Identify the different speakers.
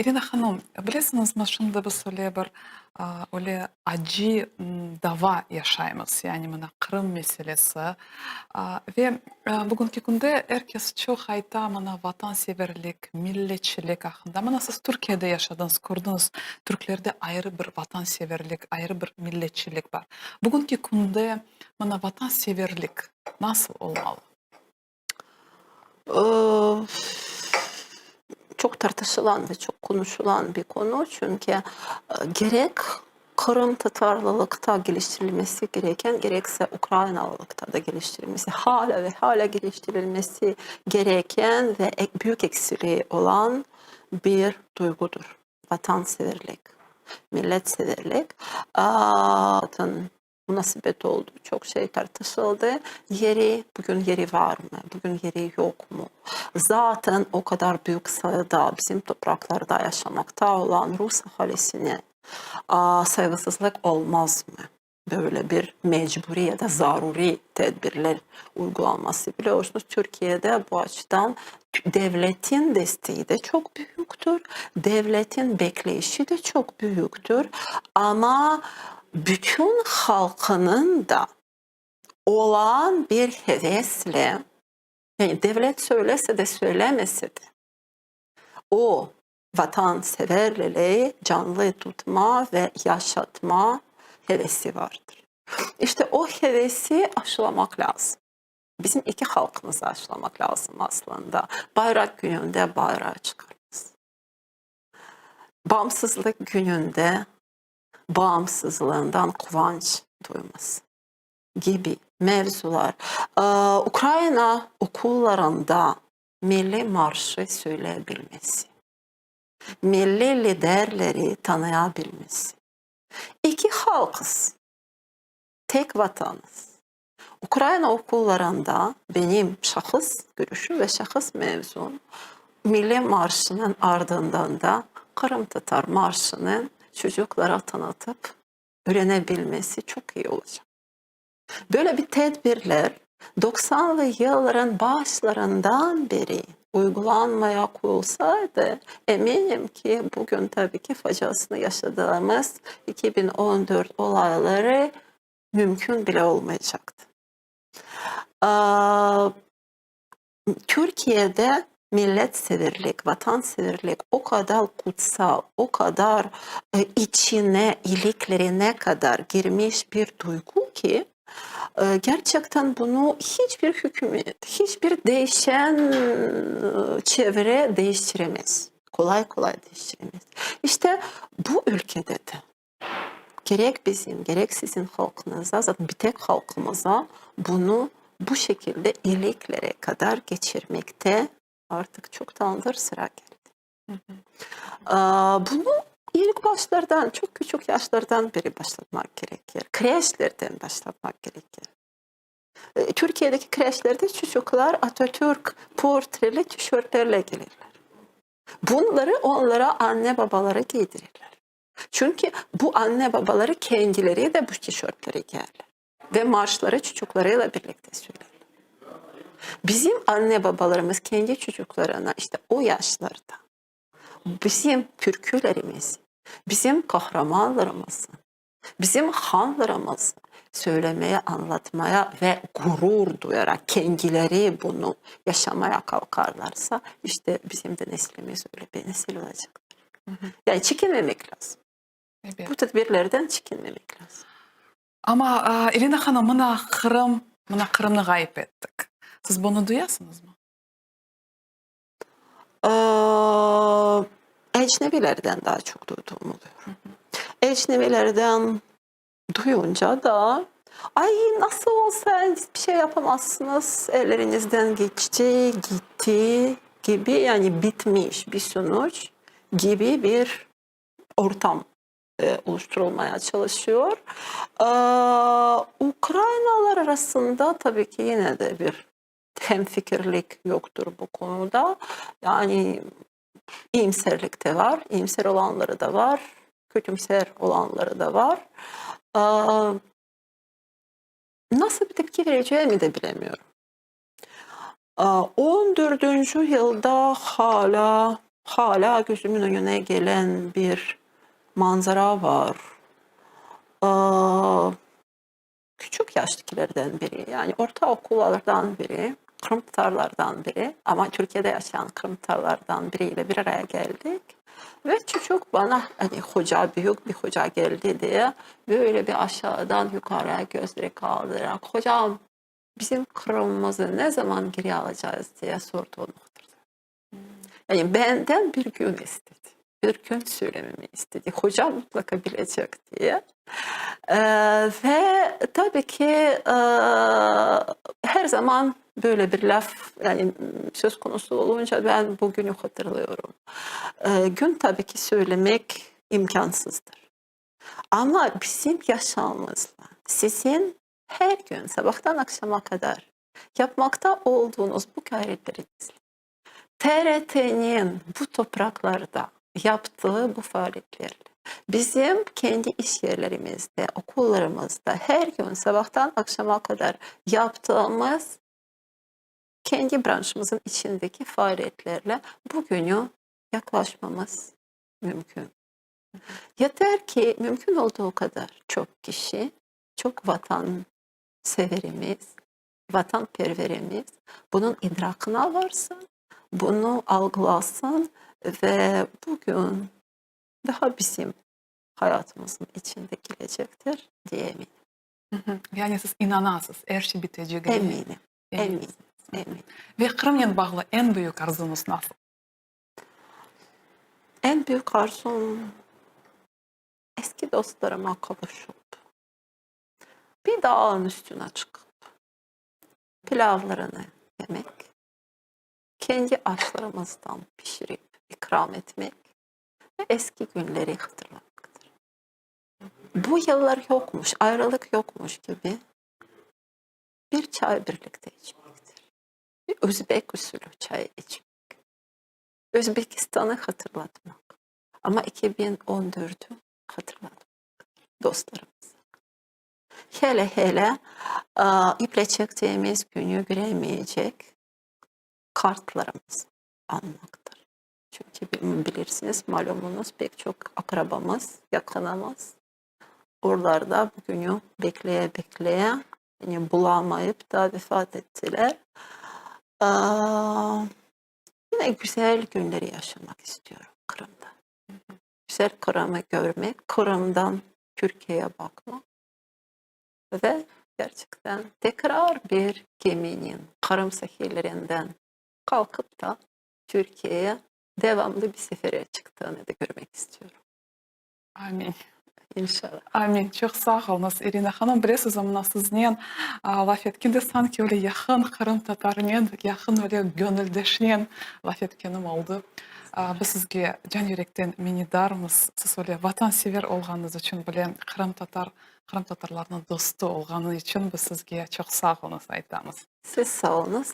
Speaker 1: Ирина Ханом, білесіңіз ма шынды біз оле бір өле аджи дава яшаймыз яғни мына қырым мәселесі ве бүгінгі күнде әркез чоқ айта мына ватансеверлік миллетчілік ақында мына сіз түркияда яшадыңыз көрдіңіз түркілерде айры бір ватансеверлік айры бір миллетчілік бар. Бүгінгі күнде мына ватансеверлік насыл олмалы
Speaker 2: э, çok tartışılan ve çok konuşulan bir konu çünkü e, gerek Kırım Tatarlılıkta geliştirilmesi gereken gerekse Ukraynalılıkta da geliştirilmesi hala ve hala geliştirilmesi gereken ve ek- büyük eksiliği olan bir duygudur. Vatanseverlik, milletseverlik. Aa, münasebet oldu. Çok şey tartışıldı. Yeri, bugün yeri var mı? Bugün yeri yok mu? Zaten o kadar büyük sayıda bizim topraklarda yaşamakta olan Rus ahalisine aa, saygısızlık olmaz mı? Böyle bir mecburi ya da zaruri tedbirler uygulanması biliyorsunuz. Türkiye'de bu açıdan devletin desteği de çok büyüktür. Devletin bekleyişi de çok büyüktür. Ama bütün halkının da olan bir hevesle yani devlet söylese de söylemese de o vatanseverliliği canlı tutma ve yaşatma hevesi vardır. İşte o hevesi aşılamak lazım. Bizim iki halkımızı aşılamak lazım aslında. Bayrak gününde bayrağı çıkarırız. Bağımsızlık gününde bağımsızlığından kıvanç duyması gibi mevzular. Ee, Ukrayna okullarında milli marşı söyleyebilmesi, milli liderleri tanıyabilmesi. İki halkız, tek vatanız. Ukrayna okullarında benim şahıs görüşüm ve şahıs mevzum Milli Marşı'nın ardından da Kırım Tatar Marşı'nın çocuklara tanıtıp öğrenebilmesi çok iyi olacak. Böyle bir tedbirler 90'lı yılların başlarından beri uygulanmaya koyulsaydı eminim ki bugün tabii ki faciasını yaşadığımız 2014 olayları mümkün bile olmayacaktı. Türkiye'de milletseverlik, vatanseverlik o kadar kutsal, o kadar e, içine, iliklerine kadar girmiş bir duygu ki e, gerçekten bunu hiçbir hükümet, hiçbir değişen e, çevre değiştiremez. Kolay kolay değiştiremez. İşte bu ülkede de gerek bizim gerek sizin halkınıza zaten bir tek halkımıza bunu bu şekilde iliklere kadar geçirmekte artık çoktandır sıra geldi. Aa, Bunu ilk başlardan, çok küçük yaşlardan beri başlatmak gerekir. Kreşlerden başlatmak gerekir. Ee, Türkiye'deki kreşlerde çocuklar Atatürk portreli tişörtlerle gelirler. Bunları onlara anne babaları giydirirler. Çünkü bu anne babaları kendileri de bu tişörtleri giyerler. Ve marşları çocuklarıyla birlikte söylerler. Bizim anne babalarımız kendi çocuklarına işte o yaşlarda bizim türkülerimiz, bizim kahramanlarımızı, bizim hanlarımızı söylemeye, anlatmaya ve gurur duyarak kendileri bunu yaşamaya kalkarlarsa işte bizim de neslimiz öyle bir nesil olacak. Yani çekinmemek lazım.
Speaker 1: Evet.
Speaker 2: Bu tedbirlerden çekinmemek lazım.
Speaker 1: Ama Irina Hanım, mına Kırım, mına Kırım'ı kayıp ettik. Siz bunu duyasınız mı?
Speaker 2: Ee, ecnebilerden daha çok duyduğum oluyor. Ecnebilerden duyunca da ay nasıl olsa bir şey yapamazsınız ellerinizden geçti gitti gibi yani bitmiş bir sonuç gibi bir ortam e, oluşturulmaya çalışıyor. Ee, Ukraynalar arasında tabii ki yine de bir hemfikirlik yoktur bu konuda. Yani iyimserlik de var, iyimser olanları da var, kötümser olanları da var. Nasıl bir tepki vereceğimi de bilemiyorum. Aa, 14. yılda hala hala gözümün önüne gelen bir manzara var. Küçük yaştakilerden biri yani ortaokullardan biri, Kırım Tatarlardan biri ama Türkiye'de yaşayan Kırım Tatarlardan biriyle bir araya geldik. Ve çocuk bana hani hoca büyük bir hoca geldi diye böyle bir aşağıdan yukarıya gözleri kaldırarak hocam bizim Kırım'ımızı ne zaman geri alacağız diye sordu o noktada. Yani benden bir gün istedi. Bir gün söylememi istedi. Hocam mutlaka bilecek diye. Ee, ve tabii ki e, her zaman böyle bir laf yani söz konusu olunca ben bugünü hatırlıyorum. Ee, gün tabii ki söylemek imkansızdır. Ama bizim yaşamımızla sizin her gün sabahtan akşama kadar yapmakta olduğunuz bu gayretleri. TRT'nin bu topraklarda yaptığı bu faaliyetlerle bizim kendi iş yerlerimizde, okullarımızda her gün sabahtan akşama kadar yaptığımız kendi branşımızın içindeki faaliyetlerle bugünü yaklaşmamız mümkün. Yeter ki mümkün olduğu kadar çok kişi, çok vatan severimiz, vatanperverimiz bunun idrakına varsın, bunu algılasın ve bugün daha bizim hayatımızın içinde gelecektir diye eminim.
Speaker 1: Hı hı. Yani siz inanasız, her şey biteceğine.
Speaker 2: Eminim, eminim, eminim.
Speaker 1: Ve Kırım'la bağlı en büyük arzunuz nasıl?
Speaker 2: En büyük arzum eski dostlarıma kavuşup bir dağın üstüne çıkıp pilavlarını yemek, kendi aşlarımızdan pişirip ikram etmek ve eski günleri hatırlamaktır. Bu yıllar yokmuş, ayrılık yokmuş gibi bir çay birlikte içmektir. Bir Özbek usulü çay içmek. Özbekistan'ı hatırlatmak. Ama 2014'ü hatırlatmak dostlarımıza. Hele hele aa, iple çektiğimiz günü göremeyecek kartlarımızı anmaktır. Çünkü bil- bilirsiniz malumunuz pek çok akrabamız, yakınımız oralarda bugünü bekleye bekleye yani bulamayıp da vefat ettiler. Aa, Yine güzel günleri yaşamak istiyorum Kırım'da. Güzel Kırım'ı görmek, Kırım'dan Türkiye'ye bakmak ve gerçekten tekrar bir geminin Kırım sahillerinden kalkıp da Türkiye'ye devamlı bir sefere çıktığını da görmek istiyorum.
Speaker 1: Amin.
Speaker 2: İnşallah.
Speaker 1: Amin. Çok sağ olunuz Irina Hanım. Bilirsiniz ama sizinle laf etkinde sanki öyle yakın Kırım Tatarı'nın yakın öyle gönüldeşinen laf etkinim oldu. Biz sizge can yürekten minnettarmız. Siz öyle vatansever olganınız için bile Kırım Tatar Kırım Tatarlarının dostu olganı için biz sizge çok sağ olunuz aytamiz.
Speaker 2: Siz sağ olunuz.